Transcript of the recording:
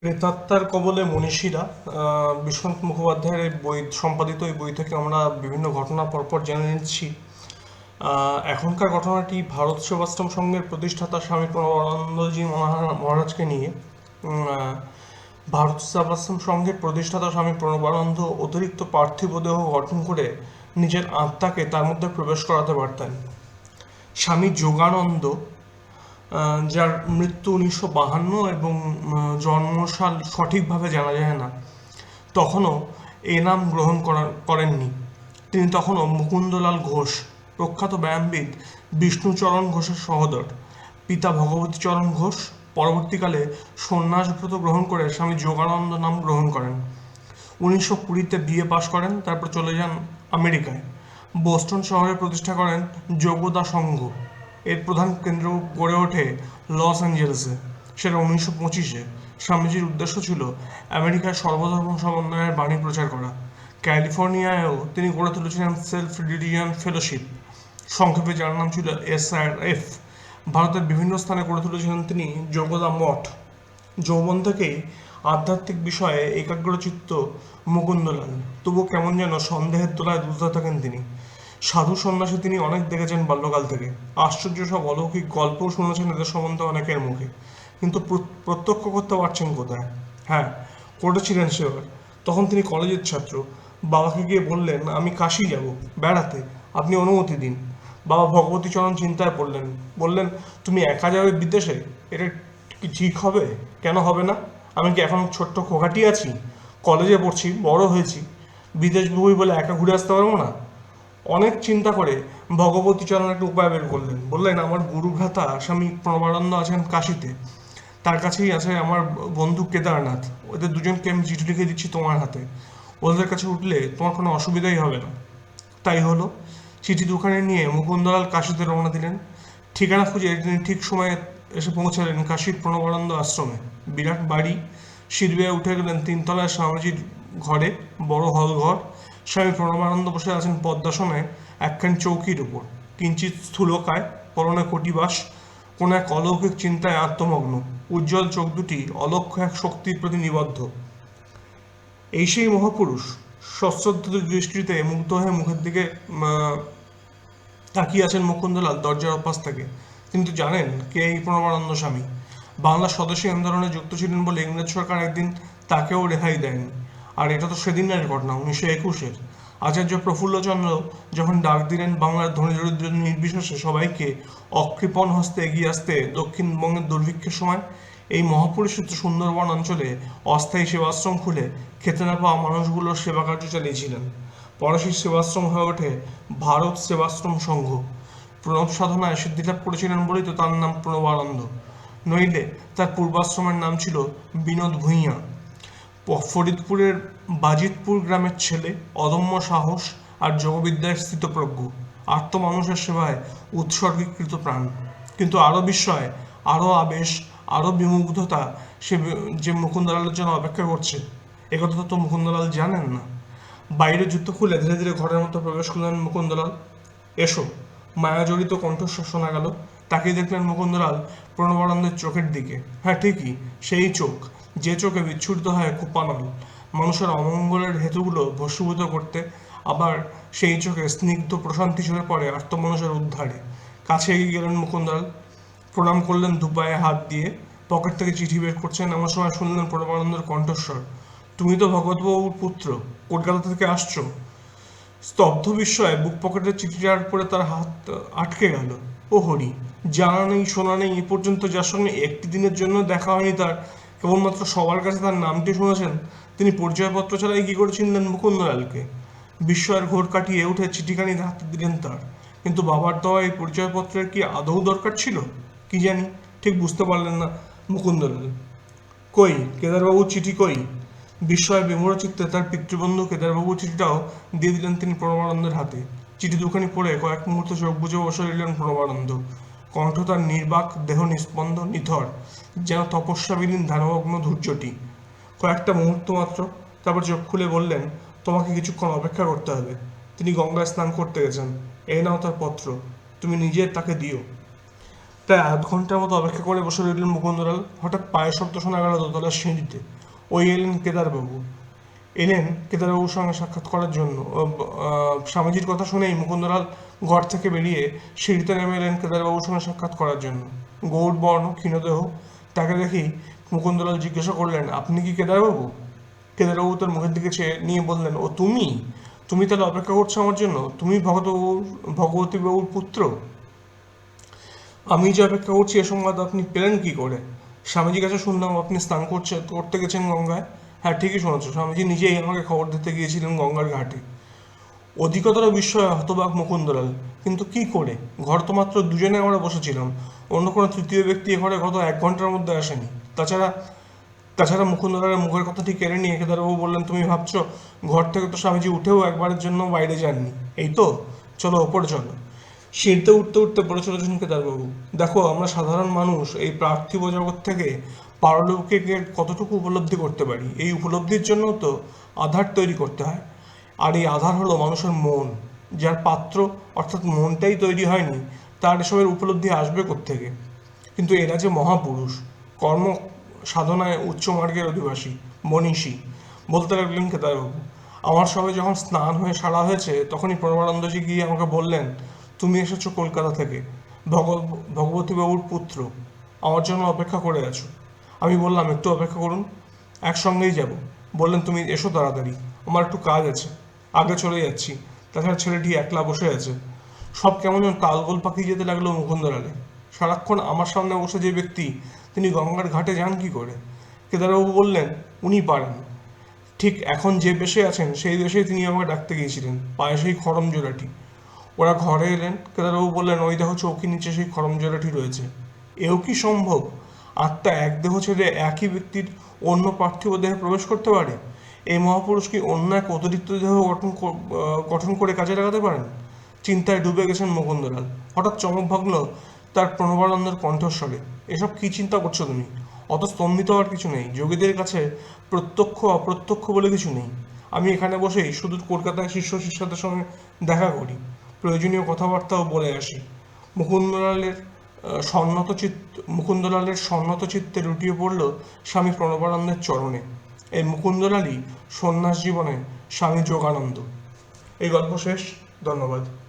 প্রেতাত্মার কবলে মনীষীরা বিশ্বনাথ মুখোপাধ্যায়ের এই বই, সম্পাদিত এই বই থেকে আমরা বিভিন্ন ঘটনা পরপর জেনে নিচ্ছি। এখনকার ঘটনাটি ভারত সেবাশ্রম সংঘের প্রতিষ্ঠাতা স্বামী প্রণবানন্দজি মহা- মহারাজকে নিয়ে ভারত সেবাশ্রম সংঘের প্রতিষ্ঠাতা স্বামী প্রণবানন্দ অতিরিক্ত পার্থিব দেহ গঠন করে নিজের আত্মাকে তার মধ্যে প্রবেশ করাতে পারতেন। স্বামী যোগানন্দ যার মৃত্যু উনিশশো বাহান্ন এবং জন্মসাল সঠিকভাবে জানা যায় না। তখনও এ নাম গ্রহণ করা- করেননি। তিনি তখনও মুকুন্দলাল ঘোষ, প্রখ্যাত ব্যায়ামবিদ বিষ্ণুচরণ ঘোষের সহোদর, পিতা ভগবতীচরণ ঘোষ, পরবর্তীকালে সন্ন্যাসব্রত গ্রহণ করে স্বামী যোগানন্দ নাম গ্রহণ করেন। উনিশশো কুড়িতে বিএ পাশ করেন, তারপর চলে যান আমেরিকায়। বোস্টন শহরে প্রতিষ্ঠা করেন যোগদা সংঘ। এর প্রধান কেন্দ্র গড়ে ওঠে লস অ্যাঞ্জেলেসে। সেটা উনিশশো পঁচিশে। স্বামীজির উদ্দেশ্য ছিল আমেরিকার সর্বধর্ম সমন্বয়ের বাণী প্রচার করা। ক্যালিফোর্নিয়ায়ও তিনি গড়ে তুলেছিলেন সেলফ রিলিজিয়ান ফেলোশিপ। সংক্ষেপে যার নাম ছিল এস আর এফ। ভারতের বিভিন্ন স্থানে গড়ে তুলেছিলেন তিনি যোগদা মঠ। যৌবন থেকেই আধ্যাত্মিক বিষয়ে একাগ্রচিত্ত মুকুন্দলাল। তবু কেমন যেন সন্দেহের তোলায় দুধতে থাকেন তিনি। সাধু সন্ন্যাসী তিনি অনেক দেখেছেন বাল্যকাল থেকে। আশ্চর্য সব অলৌকিক গল্পও শুনেছেন এদের সম্বন্ধে অনেকের মুখে। কিন্তু প্র- প্রত্যক্ষ করতে পারছেন কোথায়? হ্যাঁ করেছিলেন সেবার তখন তিনি কলেজের ছাত্র। বাবাকে গিয়ে বললেন, আমি কাশি যাব, বেড়াতে। আপনি অনুমতি দিন। বাবা ভগবতীচরণ চিন্তায় পড়লেন। বললেন, তুমি একা যাবে বিদেশে? এটা কি ঠিক হবে? কেন হবে না? আমি কি এখন ছোট্ট খোকাটি আছি? কলেজে পড়ছি, বড় হয়েছি। বিদেশ বই বলে একা ঘুরে আসতে পারব না? অনেক চিন্তা করে ভগবতীচরণ একটা উপায় বের করলেন। বললেন, আমার গুরু ভ্রাতা স্বামী প্রণবানন্দ আছেন কাশিতে। তার কাছেই আছে আমার বন্ধু কেদারনাথ। ওদের দুজনকে আমি চিঠি লিখে দিচ্ছি তোমার হাতে। ওদের কাছে উঠলে তোমার কোনো অসুবিধাই হবে না। তাই হলো, চিঠি দোকানে নিয়ে মুকুন্দলাল কাশিতে রওনা দিলেন। ঠিকানা খুঁজে তিনি ঠিক সময়ে এসে পৌঁছালেন কাশীর প্রণবানন্দ আশ্রমে। বিরাট বাড়ি। সিঁড়ি উঠে গেলেন তিনতলায় স্বামীজির ঘরে, বড় হল ঘর স্বামী প্রণবানন্দ বসে আছেন পদ্মাসনে, একখান চৌকির উপর। কিঞ্চিত স্থূলকায়, পরনে কটিবাস কোন এক অলৌকিক চিন্তায় আত্মমগ্ন। উজ্জ্বল চোখ দুটি অলক্ষ এক শক্তির প্রতি নিবদ্ধ। এই সেই মহাপুরুষ, সশ্রদ্ধ দৃষ্টিতে মুগ্ধ হয়ে মুখের দিকে তাকিয়ে আছেন মুকুন্দলাল দরজার অপাস থেকে। কিন্তু জানেন কে এই প্রণবানন্দ স্বামী? বাংলা স্বদেশী আন্দোলনে যুক্ত ছিলেন বলে ইংরেজ সরকার একদিন তাকেও রেহাই দেয়নি। আর এটা তো সেদিনের ঘটনা, উনিশশো একুশের। আচার্য প্রফুল্লচন্দ্র যখন ডাক দিলেন বাংলার ধনী দরিদ্র নির্বিশেষে সবাইকে, অকৃপণ হস্তে এগিয়ে আসতে দক্ষিণবঙ্গের দুর্ভিক্ষের সময়, এই মহাপরিচিত সুন্দরবন অঞ্চলে অস্থায়ী সেবাশ্রম খুলে খেতে না পাওয়া মানুষগুলোর সেবা কার্য চালিয়েছিলেন। পরশী সেবাশ্রম হয়ে ওঠে ভারত সেবাশ্রম সংঘ। প্রণব সাধনায় সিদ্ধিলাভ করেছিলেন বলেই তো তার নাম প্রণবানন্দ। নইলে তার পূর্বাশ্রমের নাম ছিল বিনোদ ভূঁইয়া। ফরিদপুরের বাজিতপুর গ্রামের ছেলে অদম্য সাহস আর যোগবিদ্যায় স্থিতপ্রজ্ঞ। আত্ম মানুষের সেবায় উৎসর্গীকৃত প্রাণ। কিন্তু আরও বিস্ময়, আরও আবেশ, আরও বিমুগ্ধতা সে যে মুকুন্দলালের জন্য অপেক্ষা করছে। একথা তো মুকুন্দলাল জানেন না। বাইরে জুতো খুলে ধীরে ধীরে ঘরের মতো প্রবেশ করলেন মুকুন্দলাল। এসো, মায়াজড়িত কণ্ঠস্বর শোনা গেল। তাকিয়ে দেখলেন মুকুন্দলাল প্রণবানন্দের চোখের দিকে। হ্যাঁ ঠিকই, সেই চোখ। যে চোখে বিচ্ছুরিত হয় কুপানল মানুষের অমঙ্গলের হেতুগুলো ভস্মীভূত করতে আবার সেই চোখে স্নিগ্ধ প্রশান্তি ঝরে পড়ে আত্মমানুষের উদ্ধারে। কাছে এগিয়ে গেলেন মুকুন্দলাল প্রণাম করলেন দুপায়ে হাত দিয়ে। পকেট থেকে চিঠি বের করছেন এমন সময় শুনলেন প্রণবানন্দের কণ্ঠস্বর। তুমি তো ভগৎবাবুর পুত্র, কলকাতা থেকে আসছো। স্তব্ধ বিস্ময়ে বুক পকেটের চিঠিটার পরে তার হাত আটকে গেল। ও হরি, জানা নেই, শোনা নেই, এ পর্যন্ত যার সঙ্গে একটি দিনের জন্য দেখা হয়নি তার কেবলমাত্র সবার কাছে তার নামটি শুনেছেন, তিনি পরিচয়পত্র ছাড়াই কি করে চিনলেন মুকুন্দলালকে? বিস্ময়ের ঘোর কাটিয়ে উঠে চিঠিখানি হাতে দিলেন তার। কিন্তু বাবার দেওয়া এই পরিচয়পত্রের কি আদৌ দরকার ছিল? কি জানি, ঠিক বুঝতে পারলেন না মুকুন্দলাল। কই, কেদারবাবু, চিঠি কই? বিস্ময় বিমূঢ় চিত্তে তার পিতৃবন্ধু কেদারবাবু চিঠিটাও দিয়ে দিলেন তিনি প্রণবানন্দের হাতে। চিঠি দুখানি পড়ে কয়েক মুহূর্ত চোখ বুঝে বসে রইলেন প্রণবানন্দ। কণ্ঠ তার নির্বাক, দেহ নিস্পন্দ নিথর, যেন তপস্যাবিলীন ধ্যানমগ্ন ধৈর্যটি। কয়েকটা মুহূর্ত মাত্র, তারপর চোখ খুলে বললেন, তোমাকে কিছুক্ষণ অপেক্ষা করতে হবে। তিনি গঙ্গায় স্নান করতে গেছেন। এই নাও তার পত্র, তুমি নিজে তাকে দিও। প্রায় আধ ঘণ্টার মতো অপেক্ষা করে বসে রইলেন মুকুন্দলাল। হঠাৎ পায়ের শব্দ শোনা গেল দোতলার সিঁড়িতে। ওই এলেন কেদারবাবু। এলেন কেদারবাবুর সঙ্গে সাক্ষাৎ করার জন্য। স্বামীজির কথা শুনেই মুকুন্দলাল ঘর থেকে বেরিয়ে সিঁড়িতে নেমে এলেন কেদারবাবুর সঙ্গে সাক্ষাৎ করার জন্য। গৌর, বর্ণ, ক্ষীণদেহ, তাকে দেখি মুকুন্দলাল জিজ্ঞাসা করলেন, আপনি কি কেদারবাবু? কেদারবাবু তার মুখের দিকে চেয়ে নিয়ে বললেন, ও, তুমি? তুমি তাহলে অপেক্ষা করছ আমার জন্য? তুমি ভগতবাবুর ভগবতী বাবুর পুত্র? আমি যে অপেক্ষা করছি এ সংবাদ আপনি পেলেন কি করে? স্বামীজির কাছে শুনলাম আপনি স্নান করছে, করতে গেছেন গঙ্গায়। হ্যাঁ ঠিকই শুনেছো। স্বামীজি নিজেই আমাকে খবর দিতে গিয়েছিলেন গঙ্গার ঘাটে। অধিকতর বিস্ময়ে হতবাক মুকুন্দলাল, কিন্তু কি করে? ঘর তো মাত্র দুজনে আমরা বসেছিলাম। অন্য কোনো তৃতীয় ব্যক্তি ঘরে গত এক ঘণ্টার মধ্যে আসেনি। তাছাড়া তাছাড়া মুকুন্দলালের মুখের কথাটি কেড়ে নিয়ে কেদারবাবু বললেন, তুমি ভাবছ ঘর থেকে তো স্বামীজি উঠেও একবারের জন্য বাইরে যাননি। এই তো, চলো ওপরে চলো। সিঁড়িতে উঠতে উঠতে বলে চলেছেন কেদারবাবু দেখো, আমরা সাধারণ মানুষ, এই পার্থিব জগৎ থেকে পারলৌকিকের কতটুকু উপলব্ধি করতে পারি? এই উপলব্ধির জন্য তো আধার তৈরি করতে হয়। আর এই আধার হলো মানুষের মন, যার পাত্র অর্থাৎ মনটাই তৈরি হয়নি, তার এসবের উপলব্ধি আসবে থেকে কিন্তু এরা যে মহাপুরুষ, কর্ম সাধনায় উচ্চ মার্গের অধিবাসী, মনীষী, বলতে লাগলেন কেদারবাবু আমার সঙ্গে যখন স্নান হয়ে সারা হয়েছে, তখনই প্রণবানন্দজি গিয়ে আমাকে বললেন, তুমি এসেছ কলকাতা থেকে। ভগ- ভগবতী বাবুর পুত্র। আমার জন্য অপেক্ষা করে আছো। আমি বললাম, একটু অপেক্ষা করুন, একসঙ্গেই যাব। বললেন, তুমি এসো তাড়াতাড়ি, আমার একটু কাজ আছে, আগে চলে যাচ্ছি। তাছাড়া ছেলেটি একলা বসে আছে। সব কেমন যেন তালগোল পাকিয়ে যেতে লাগল মুকুন্দলালে। সারাক্ষণ আমার সামনে বসে যে ব্যক্তি, তিনি গঙ্গার ঘাটে যান কি করে? কেদারবাবু বললেন, উনি পারেন। ঠিক এখন যে বেশে আছেন, সেই দেশেই তিনি আমাকে ডাকতে গিয়েছিলেন, পায়ে সেই খরম জোড়াটি ওরা ঘরে এলেন, কেদারবাবু বললেন, ওই দেখো চৌকি নিচে সেই খরম জোড়াটি রয়েছে। এও কি সম্ভব? আত্মা এক দেহ ছেড়ে একই ব্যক্তির অন্য পার্থিব দেহে প্রবেশ করতে পারে? এই মহাপুরুষ কি অন্য এক অতিরিক্ত দেহ গঠন গঠন করে কাজে লাগাতে পারেন? চিন্তায় ডুবে গেছেন মুকুন্দলাল। হঠাৎ চমক ভাগল তার প্রণবানন্দের কণ্ঠস্বরে। এসব কি চিন্তা করছ তুমি? অত স্তম্ভিত হওয়ার কিছু নেই। যোগীদের কাছে প্রত্যক্ষ, অপ্রত্যক্ষ বলে কিছু নেই। আমি এখানে বসেই শুধু কলকাতায় শিষ্য শিষ্যদের সঙ্গে দেখা করি। প্রয়োজনীয় কথাবার্তাও বলে আসি। মুকুন্দলালের আহ, সন্নত চিত্ত মুকুন্দলালের সন্নত চিত্তে লুটিয়ে পড়ল স্বামী প্রণবানন্দের চরণে। এই মুকুন্দলালই সন্ন্যাস জীবনে স্বামী যোগানন্দ। এই গল্প শেষ। ধন্যবাদ।